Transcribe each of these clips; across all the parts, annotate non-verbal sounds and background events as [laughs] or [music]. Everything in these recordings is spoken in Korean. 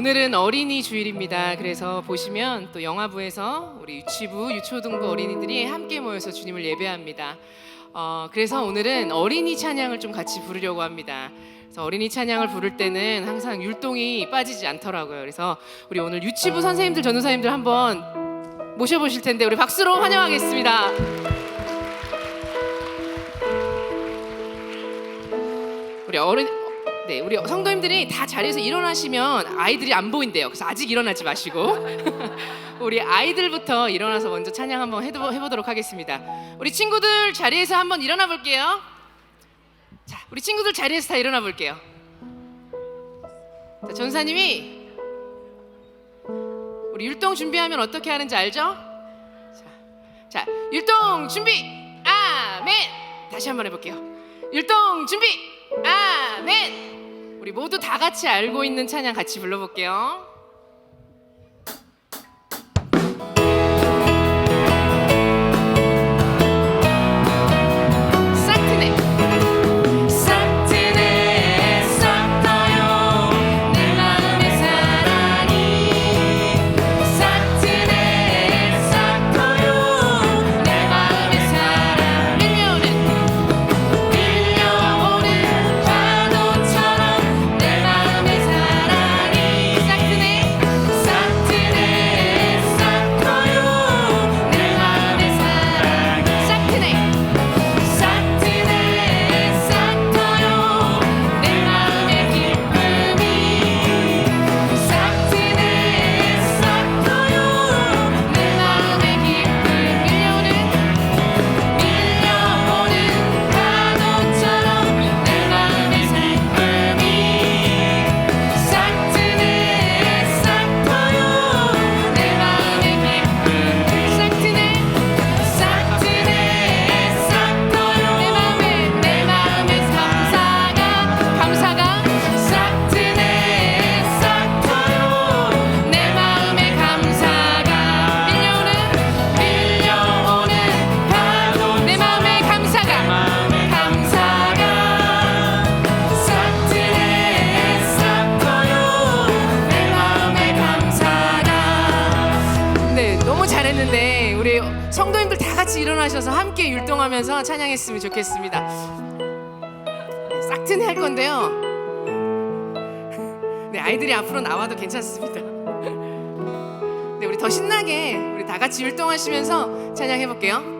오늘은 어린이 주일입니다. 그래서 보시면 또 영화부에서 우리 유치부, 유초등부 어린이들이 함께 모여서 주님을 예배합니다. 어, 그래서 오늘은 어린이 찬양을 좀 같이 부르려고 합니다. 그래서 어린이 찬양을 부를 때는 항상 율동이 빠지지 않더라고요. 그래서 우리 오늘 유치부 선생님들, 전도사님들 한번 모셔보실 텐데 우리 박수로 환영하겠습니다. 우리 어른 네, 우리 성도님들이 다 자리에서 일어나시면 아이들이 안 보인대요. 그래서 아직 일어나지 마시고 [laughs] 우리 아이들부터 일어나서 먼저 찬양 한번 해도, 해보도록 하겠습니다. 우리 친구들 자리에서 한번 일어나 볼게요. 자, 우리 친구들 자리에서 다 일어나 볼게요. 자, 전사님이 우리 율동 준비하면 어떻게 하는지 알죠? 자, 자, 율동 준비. 아멘. 다시 한번 해볼게요. 율동 준비. 아멘. 우리 모두 다 같이 알고 있는 찬양 같이 불러볼게요. 일어나셔서 함께 율동하면서 찬양했으면 좋겠습니다. 네, 싹트네 할 건데요. 네, 아이들이 앞으로 나와도 괜찮습니다. 네, 우리 더 신나게 우리 다 같이 율동하시면서 찬양해 볼게요.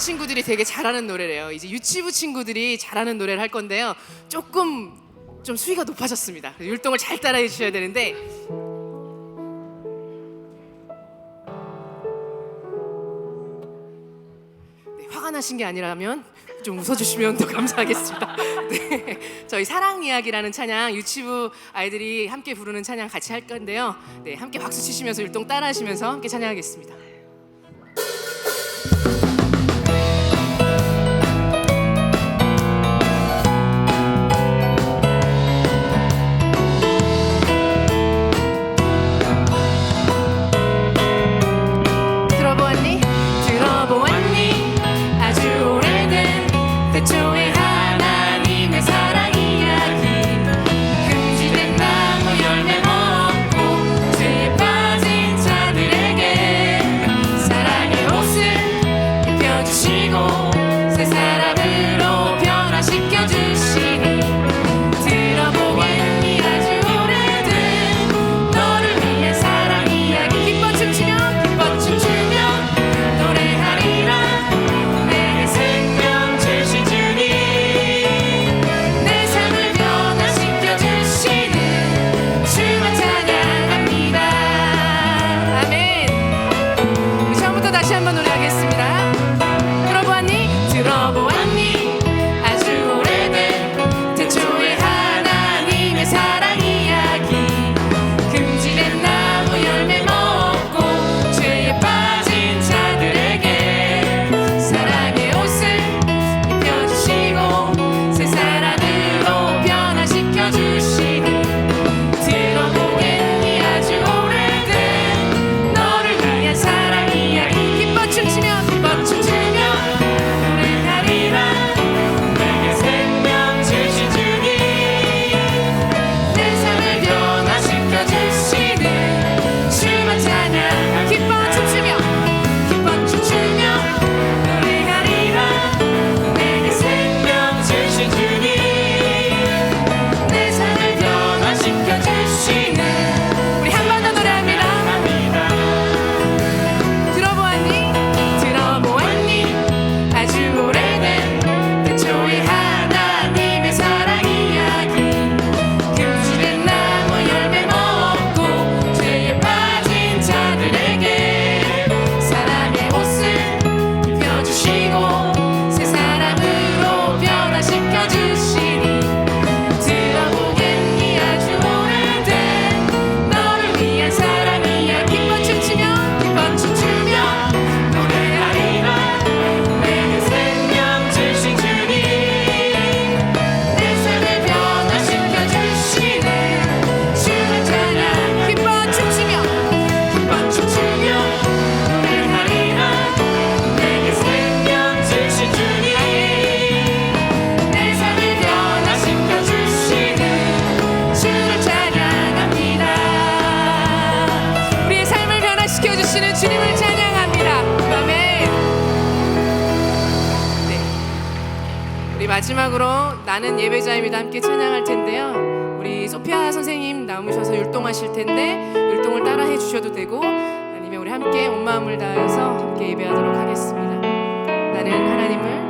친구들이 되게 잘하는 노래래요. 이제 유치부 친구들이 잘하는 노래를 할 건데요. 조금 좀 수위가 높아졌습니다. 율동을 잘 따라해 주셔야 되는데 네, 화가 나신 게 아니라면 좀 웃어주시면 더 감사하겠습니다. [laughs] 네, 저희 사랑 이야기라는 찬양 유치부 아이들이 함께 부르는 찬양 같이 할 건데요. 네, 함께 박수 치시면서 율동 따라하시면서 함께 찬양하겠습니다. 나는 예배자입니다 함께 찬양할 텐데요. 우리 소피아 선생님 나오셔서 율동하실 텐데 율동을 따라 해주셔도 되고 아니면 우리 함께 온 마음을 다해서 함께 예배하도록 하겠습니다. 나는 하나님을